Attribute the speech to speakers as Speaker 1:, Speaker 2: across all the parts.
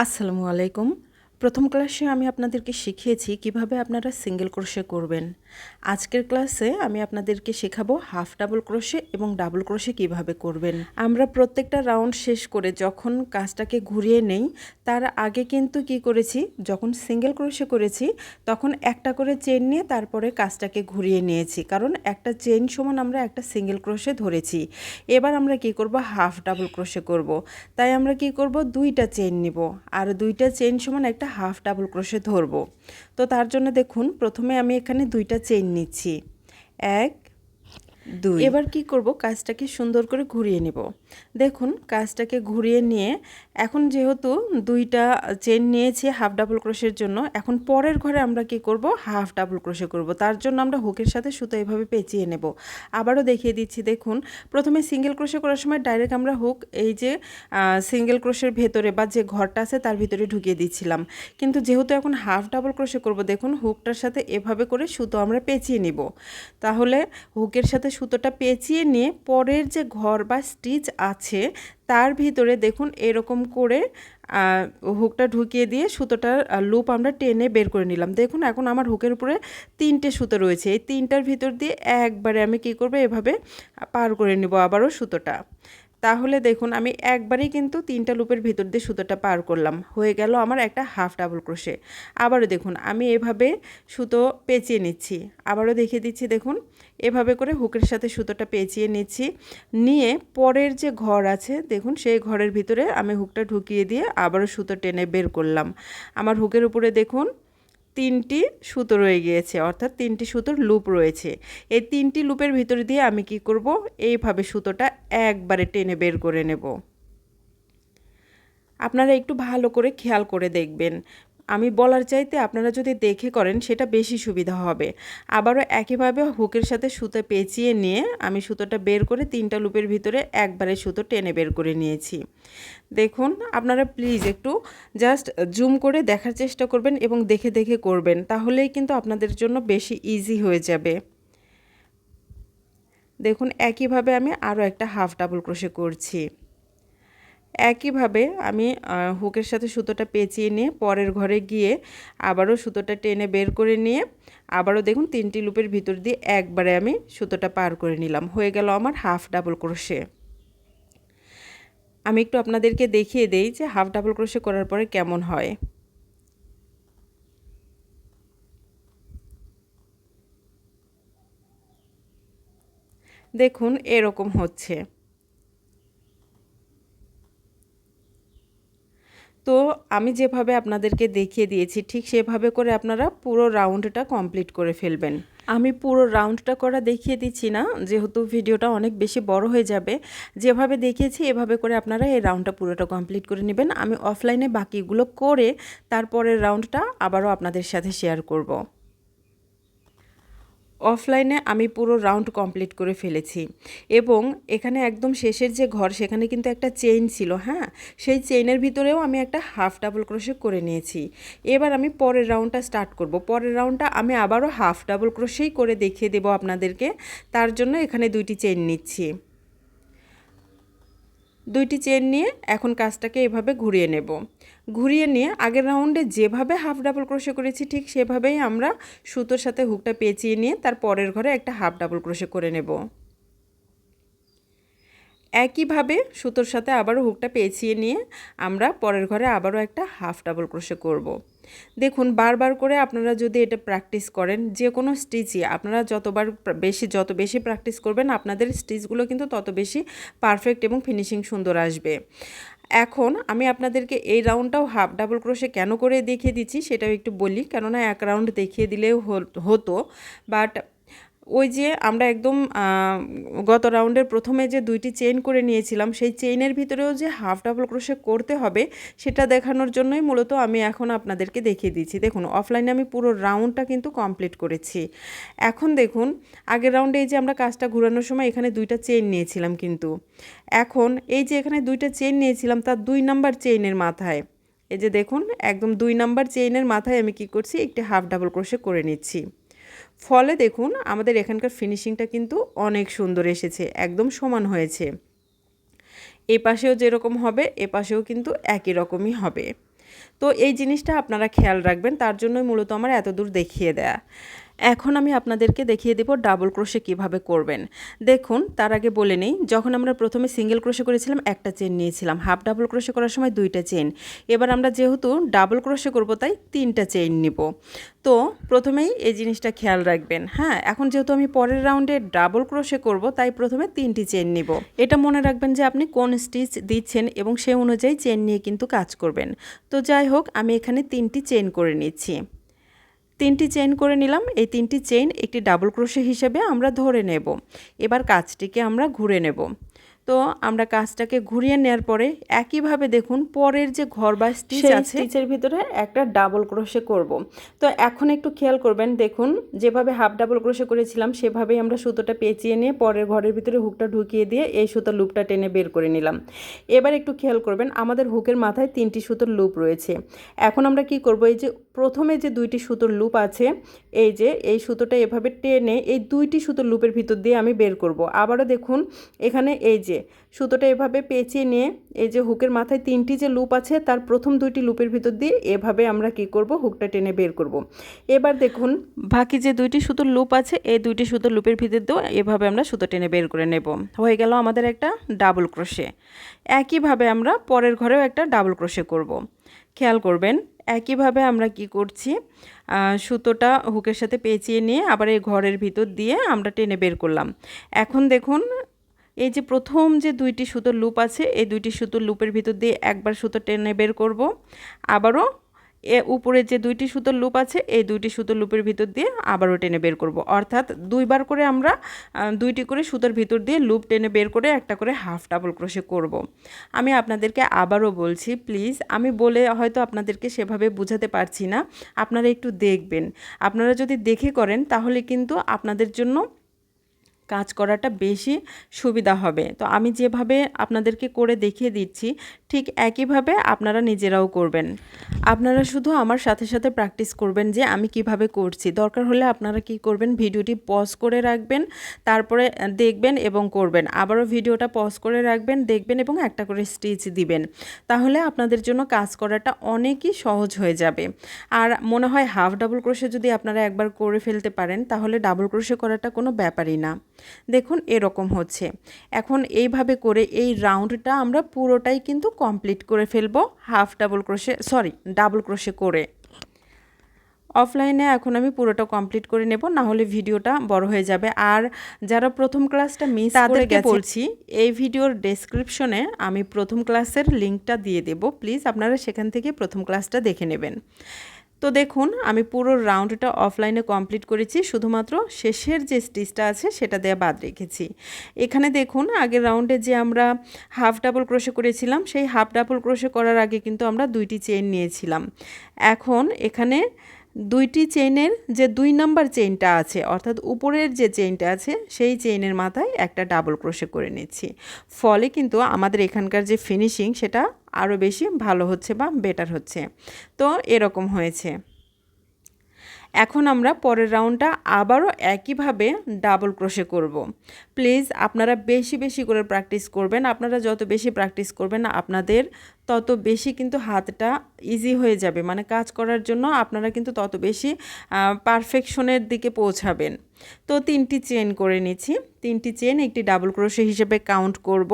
Speaker 1: আসসালামু আলাইকুম। প্রথম ক্লাসে আমি আপনাদেরকে শিখিয়েছি কীভাবে আপনারা সিঙ্গেল ক্রোশে করবেন। আজকের ক্লাসে আমি আপনাদেরকে শেখাবো হাফ ডাবল ক্রোশে এবং ডাবল ক্রোশে কীভাবে করবেন। আমরা প্রত্যেকটা রাউন্ড শেষ করে যখন কাজটাকে ঘুরিয়ে নেই, তার আগে কিন্তু কি করেছি, যখন সিঙ্গেল ক্রোশে করেছি, তখন একটা করে চেন নিয়ে তারপরে কাজটাকে ঘুরিয়ে নিয়েছি। কারণ একটা চেন সমান আমরা একটা সিঙ্গেল ক্রোশে ধরেছি। এবার আমরা কি করব, হাফ ডাবল ক্রোশে করব। তাই আমরা কি করব, দুইটা চেন নিব। আর দুইটা চেন সমান একটা হাফ ডাবল ক্রোশে ধরবো। তো তার জন্য দেখুন, প্রথমে আমি এখানে দুইটা চেইন নিচ্ছি। এক দুই। এবার কি করব? কাজটাকে সুন্দর করে ঘুরিয়ে নেব। দেখুন, কাজটাকে ঘুরিয়ে নিয়ে এখন যেহেতু দুইটা চেন নিয়েছি হাফ ডাবল ক্রোশের জন্য, এখন পরের ঘরে আমরা কি করব? হাফ ডাবল ক্রোশে করব। তার জন্য আমরা হুকের সাথে সুতো এভাবে পেঁচিয়ে নেব। আবারও দেখিয়ে দিচ্ছি, দেখুন, প্রথমে সিঙ্গেল ক্রোশে করার সময় ডাইরেক্ট আমরা হুক এই যে সিঙ্গেল ক্রোশের ভেতরে বা যে ঘরটা আছে তার ভিতরে ঢুকিয়ে দিচ্ছিলাম। কিন্তু যেহেতু এখন হাফ ডাবল ক্রোশে করব, দেখুন হুকটার সাথে এভাবে করে সুতো আমরা পেঁচিয়ে নিব। তাহলে হুকের সাথে সুতোটা পেঁচিয়ে নিয়ে পরের যে ঘর বা স্টিচ আছে, তার ভিতরে দেখুন এরকম করে হুকটা ঢুকিয়ে দিয়ে সুতোটার লুপ আমরা টেনে বের করে নিলাম। দেখুন এখন আমার হুকের উপরে তিনটে সুতো রয়েছে। এই তিনটার ভিতর দিয়ে একবারে আমি কি করব? এভাবে পার করে নেব আবারও সুতোটা। তাহলে দেখুন, আমি একবারেই কিন্তু তিনটা লুপের ভিতর দিয়ে সুতোটা পার করলাম। হয়ে গেল আমার একটা হাফ ডাবল ক্রোশে। আবারও দেখুন, আমি এভাবে সুতো পেঁচিয়ে নিচ্ছি। আবারও দেখিয়ে দিচ্ছি, দেখুন, এভাবে করে হুকের সাথে সুতোটা পেঁচিয়ে নিচ্ছি। নিয়ে পরের যে ঘর আছে, দেখুন, সেই ঘরের ভিতরে আমি হুকটা ঢুকিয়ে দিয়ে আবারও সুতো টেনে বের করলাম। আমার হুকের উপরে দেখুন তিনটি সুতো রয়ে গিয়েছে, অর্থাৎ তিনটি সুতোর লুপ রয়েছে। এই তিনটি লুপের ভিতর দিয়ে আমি কি করব? এইভাবে সুতোটা একবারে টেনে বের করে নেব। আপনারা একটু ভালো করে খেয়াল করে দেখবেন। আমি বলার চাইতে আপনারা যদি দেখে করেন, সেটা বেশি সুবিধা হবে। আবারও একইভাবে হুকের সাথে সুতো পেঁচিয়ে নিয়ে আমি সুতোটা বের করে তিনটা লুপের ভিতরে একবারে সুতো টেনে বের করে নিয়েছি। দেখুন, আপনারা প্লিজ একটু জাস্ট জুম করে দেখার চেষ্টা করবেন এবং দেখে দেখে করবেন, তাহলেই কিন্তু আপনাদের জন্য বেশি ইজি হয়ে যাবে। দেখুন, একইভাবে আমি আরও একটা হাফ ডাবল ক্রোশে করছি। একইভাবে আমি হুকের সাথে সুতোটা পেঁচিয়ে নিয়ে পরের ঘরে গিয়ে আবারও সুতোটা টেনে বের করে নিয়ে আবারও দেখুন তিনটি লুপের ভিতর দিয়ে একবারে আমি সুতোটা পার করে নিলাম। হয়ে গেল আমার হাফ ডাবল ক্রোশে। আমি একটু আপনাদেরকে দেখিয়ে দেই যে হাফ ডাবল ক্রোশে করার পরে কেমন হয়। দেখুন এরকম হচ্ছে। তো আমি যেভাবে আপনাদেরকে দেখিয়ে দিয়েছি, ঠিক সেভাবে করে আপনারা পুরো রাউন্ডটা কমপ্লিট করে ফেলবেন। আমি পুরো রাউন্ডটা করা দেখিয়ে দিচ্ছি না, যেহেতু ভিডিওটা অনেক বেশি বড় হয়ে যাবে। যেভাবে দেখিয়েছি, এভাবে করে আপনারা এই রাউন্ডটা পুরোটা কমপ্লিট করে নেবেন। আমি অফলাইনে বাকিগুলো করে তারপরের রাউন্ডটা আবারও আপনাদের সাথে শেয়ার করব। অফলাইনে আমি পুরো রাউন্ড কমপ্লিট করে ফেলেছি। এবং এখানে একদম শেষের যে ঘর, সেখানে কিন্তু একটা চেইন ছিল হ্যাঁ? সেই চেইনের ভিতরেও আমি একটা হাফ ডাবল ক্রোশে করে নিয়েছি। এবার আমি পরের রাউন্ডটা স্টার্ট করব। পরের রাউন্ডটা আমি আবারও হাফ ডাবল ক্রোশেই করে দেখিয়ে দেবো আপনাদেরকে। তার জন্য এখানে দুইটি চেইন নিচ্ছি। দুইটি চেন নিয়ে এখন কাজটাকে এভাবে ঘুরিয়ে নেব। ঘুরিয়ে নিয়ে আগের রাউন্ডে যেভাবে হাফ ডাবল ক্রোশে করেছি, ঠিক সেভাবেই আমরা সুতোর সাথে হুকটা পেঁচিয়ে নিয়ে তার পরের ঘরে একটা হাফ ডাবল ক্রোশে করে নেব। একইভাবে সুতোর সাথে আবারও হুকটা পেঁচিয়ে নিয়ে আমরা পরের ঘরে আবারও একটা হাফ ডাবল ক্রোশে করব। দেখুন, বারবার করে আপনারা যদি এটা প্র্যাকটিস করেন, যে কোনো স্টিচই, আপনারা যতবার বেশি, যত বেশি প্র্যাকটিস করবেন, আপনাদের স্টিচগুলো কিন্তু তত বেশি পারফেক্ট এবং ফিনিশিং সুন্দর আসবে এখন আমি আপনাদেরকে এই রাউন্ডটাও হাফ ডাবল ক্রোশে কেন করে দেখিয়ে দিচ্ছি, সেটাও একটু বলি কেননা এক রাউন্ড দেখিয়ে দিলেও হতো, বাট ওই যে আমরা একদম গত রাউন্ডের প্রথমে যে দুইটি চেইন করে নিয়েছিলাম, সেই চেইনের ভিতরেও যে হাফ ডাবল ক্রোশে করতে হবে, সেটা দেখানোর জন্যই মূলত আমি এখন আপনাদেরকে দেখিয়ে দিচ্ছি। দেখুন অফলাইনে আমি পুরো রাউন্ডটা কিন্তু কমপ্লিট করেছি। এখন দেখুন, আগের রাউন্ডে এই যে আমরা কাজটা ঘুরানোর সময় এখানে দুইটা চেইন নিয়েছিলাম কিন্তু। এখন এই যে এখানে দুইটা চেইন নিয়েছিলাম, তার দুই নাম্বার চেইনের মাথায়। এই যে দেখুন, একদম দুই নাম্বার চেইনের মাথায় আমি কি করছি, একটি হাফ ডাবল ক্রোশে করে নিচ্ছি। ফলে দেখুন, আমাদের এখানকার ফিনিশিংটা কিন্তু অনেক সুন্দর এসেছে, একদম সমান হয়েছে। এ পাশেও যেরকম হবে, এ পাশেও কিন্তু একই রকমই হবে। তো এই জিনিসটা আপনারা খেয়াল রাখবেন, তার জন্যই মূলত আমার এত দূর দেখিয়ে দেয়া। এখন আমি আপনাদেরকে দেখিয়ে দেব ডাবল ক্রোশে কীভাবে করবেন। দেখুন, তার আগে বলে নেই, যখন আমরা প্রথমে সিঙ্গেল ক্রোশে করেছিলাম, একটা চেন নিয়েছিলাম। হাফ ডাবল ক্রোশে করার সময় দুইটা চেন এবার আমরা যেহেতু ডাবল ক্রোশে করব, তাই তিনটা চেন নিব। তো, প্রথমেই এই জিনিসটা খেয়াল রাখবেন। হ্যাঁ এখন যেহেতু আমি পরের রাউন্ডে ডাবল ক্রোশে করব, তাই প্রথমে তিনটি চেন নিব। এটা মনে রাখবেন যে আপনি কোন স্টিচ দিচ্ছেন এবং সে অনুযায়ী চেন নিয়ে কিন্তু কাজ করবেন। তো যাই হোক, আমি এখানে তিনটি চেন করে নিচ্ছি। তিনটি চেইন করে নিলাম। এই তিনটি চেইন একটি ডাবল ক্রোশে হিসেবে আমরা ধরে নেব। এবার কাজটিকে আমরা ঘুরে নেব। তো আমরা কাজটাকে ঘুরিয়ে নেওয়ার পরে একইভাবে দেখুন পরের যে ঘর বা স্টিচ আছে স্টিচের ভিতরে একটা ডাবল ক্রোশে করব। তো এখন একটু খেয়াল করবেন দেখুন যেভাবে হাফ ডাবল ক্রোশে করেছিলাম সেভাবেই আমরা সুতোটা পেঁচিয়ে নিয়ে পরের ঘরের ভিতরে হুকটা ঢুকিয়ে দিয়ে এই সুতোর লুপটা টেনে বের করে নিলাম। এবার একটু খেয়াল করবেন আমাদের হুকের মাথায় তিনটি সুতোর লুপ রয়েছে। এখন আমরা কি করব এই যে প্রথমে যে দুইটি সুতোর লুপ আছে, এই যে এই সুতোটা এভাবে টেনে এই দুইটি সুতোর লুপের ভিতর দিয়ে আমি বের করব। আবারও দেখুন, এখানে এই যে সুতোটা এভাবে পেঁচিয়ে নিয়ে, এই যে হুকের মাথায় তিনটি যে লুপ আছে, তার প্রথম দুইটি লুপের ভিতর দিয়ে এভাবে আমরা কি করব, হুকটা টেনে বের করব। এবার দেখুন, বাকি যে দুইটি সুতোর লুপ আছে, এই দুইটি সুতোর লুপের ভিতর দিয়েও এভাবে আমরা সুতো টেনে বের করে নেব। হয়ে গেল আমাদের একটা ডাবল ক্রোশে। একইভাবে আমরা পরের ঘরেও একটা ডাবল ক্রোশে করব। খেয়াল করবেন একইভাবে আমরা কি করছি? সুতোটা হুকের সাথে পেঁচিয়ে নিয়ে আবার এই ঘরের ভিতর দিয়ে আমরা টেনে বের করলাম। এখন দেখুন, এই যে প্রথম যে দুইটি সুতোর লুপ আছে, এই দুইটি সুতোর লুপের ভিতর দিয়ে একবার সুতো টেনে বের করব। আবারও এ উপরে যে দুইটি সুতোর লুপ আছে, এই দুইটি সুতোর লুপের ভিতর দিয়ে আবারও টেনে বের করব। অর্থাৎ দুইবার করে আমরা দুইটি করে সুতোর ভিতর দিয়ে লুপ টেনে বের করে একটা করে হাফ ডাবল ক্রোশে করব। আমি আপনাদেরকে আবারও বলছি, প্লিজ, আমি বলে হয়তো আপনাদেরকে সেভাবে বুঝাতে পারছি না। আপনারা একটু দেখবেন। আপনারা যদি দেখে করেন, তাহলে কিন্তু আপনাদের জন্য কাজ করাটা বেশি সুবিধা হবে। তো আমি যেভাবে আপনাদেরকে করে দেখিয়ে দিচ্ছি, ঠিক একইভাবে আপনারা নিজেরাও করবেন। আপনারা শুধু আমার সাথে সাথে প্র্যাকটিস করবেন যে আমি কীভাবে করছি। দরকার হলে আপনারা কি করবেন, ভিডিওটি পজ করে রাখবেন, তারপরে দেখবেন এবং করবেন। আবারও ভিডিওটা পজ করে রাখবেন, দেখবেন এবং একটা করে স্টিচ দিবেন। তাহলে আপনাদের জন্য কাজ করাটা অনেকই সহজ হয়ে যাবে। আর মনে হয় হাফ ডাবল ক্রোশে যদি আপনারা একবার করে ফেলতে পারেন, তাহলে ডাবল ক্রোশে করাটা কোনো ব্যাপারই না। দেখুন এরকম হচ্ছে। এখন এইভাবে করে এই রাউন্ডটা আমরা পুরোটাই কিন্তু কমপ্লিট করে ফেলব half double crochet sorry double crochet করে। অফলাইনে এখন আমি পুরোটা কমপ্লিট করে নেব না হলে ভিডিওটা বড় হয়ে যাবে। আর যারা প্রথম ক্লাসটা মিস করে গেছে বলছি এই ভিডিওর ডেসক্রিপশনে আমি প্রথম ক্লাসের লিঙ্কটা দিয়ে দেব। প্লিজ আপনারা সেখান থেকে প্রথম ক্লাসটা দেখে নেবেন। তো দেখুন, আমি পুরো রাউন্ডটা অফলাইনে কমপ্লিট করেছি, শুধুমাত্র শেষের যে স্টিচটা আছে সেটা দেওয়া বাদ রেখেছি। এখানে দেখুন, আগের রাউন্ডে যে আমরা হাফ ডাবল ক্রোশে করেছিলাম, সেই হাফ ডাবল ক্রোশে করার আগে কিন্তু আমরা দুইটি চেন নিয়েছিলাম। এখন এখানে দুইটি চেইনের যে দুই নাম্বার চেইনটা আছে, অর্থাৎ উপরের যে চেইনটা আছে, সেই চেইনের মাথায় একটা ডাবল ক্রোশে করে নিচ্ছি। ফলে কিন্তু আমাদের এখানকার যে ফিনিশিং সেটা আরও বেশি ভালো হচ্ছে বা বেটার হচ্ছে। তো এরকম হয়েছে। এখন আমরা পরের রাউন্ডটা আবারও একইভাবে ডাবল ক্রোশে করব। প্লিজ আপনারা বেশি বেশি করে প্র্যাকটিস করবেন। আপনারা যত বেশি প্র্যাকটিস করবেন, আপনাদের তত বেশি কিন্তু হাতটা ইজি হয়ে যাবে। মানে কাজ করার জন্য আপনারা কিন্তু তত বেশি পারফেকশনের দিকে পৌঁছাবেন। তো তিনটি চেন করে নিচ্ছি। তিনটি চেন একটি ডাবল ক্রোশে হিসেবে কাউন্ট করব।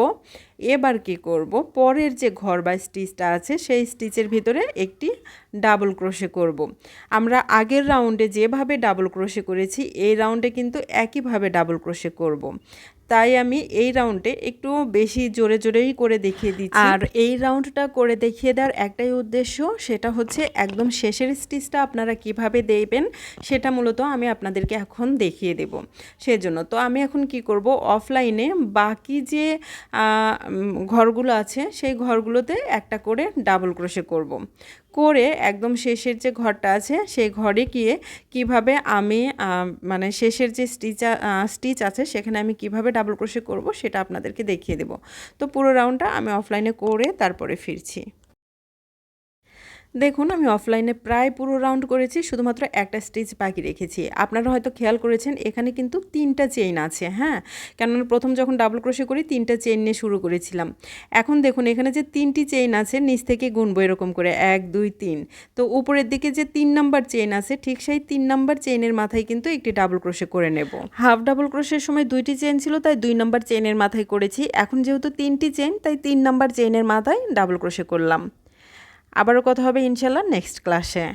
Speaker 1: এবার কি করব? পরের যে ঘর বা স্টিচটা আছে, সেই স্টিচের ভিতরে একটি ডাবল ক্রোশে করব। আমরা আগের রাউন্ডে যেভাবে ডাবল ক্রোশে করেছি, এই রাউন্ডে কিন্তু একইভাবে ডাবল ক্রোশে করব। তাই আমি এই রাউন্ডে একটু বেশি জোরে জোরেই করে দেখিয়ে দিচ্ছি। আর এই রাউন্ডটা করে দেখিয়ে দেওয়ার একটাই উদ্দেশ্য সেটা হচ্ছে একদম শেষের স্টিচটা আপনারা কীভাবে দেবেন সেটা মূলত আমি আপনাদেরকে এখন দেখিয়ে দেব। সেজন্য তো আমি এখন কি করব? অফলাইনে বাকি যে ঘরগুলো আছে সেই ঘরগুলোতে একটা করে ডাবল ক্রোশে করব। করে একদম শেষের যে ঘরটা আছে, সেই ঘরে গিয়ে কীভাবে আমি মানে শেষের যে স্টিচ স্টিচ আছে, সেখানে আমি কীভাবে ডাবল ক্রোশে করব, সেটা আপনাদেরকে দেখিয়ে দেব। তো পুরো রাউন্ডটা আমি অফলাইনে করে তারপরে ফিরছি। দেখুন, আমি অফলাইনে প্রায় পুরো রাউন্ড করেছি, শুধুমাত্র একটা স্টিচ বাকি রেখেছি। আপনারা হয়তো খেয়াল করেছেন, এখানে কিন্তু তিনটা চেইন আছে হ্যাঁ? কেননা প্রথম যখন ডাবল ক্রোশে করি, তিনটা চেইন নিয়ে শুরু করেছিলাম। এখন দেখুন, এখানে যে তিনটি চেইন আছে, নিচ থেকে গুনবো এরকম করে, এক, দুই, তিন। তো উপরের দিকে যে তিন নাম্বার চেইন আছে, ঠিক সেই তিন নাম্বার চেইনের মাথায় কিন্তু একটি ডাবল ক্রোশে করে নেব। হাফ ডাবল ক্রোশের সময় দুইটি চেইন ছিল, তাই দুই নাম্বার চেইনের মাথায় করেছি। এখন যেহেতু তিনটি চেইন তাই তিন নাম্বার চেইনের মাথায় ডাবল ক্রোশে করলাম। আবারও কথা হবে ইনশাল্লাহ নেক্সট ক্লাসে।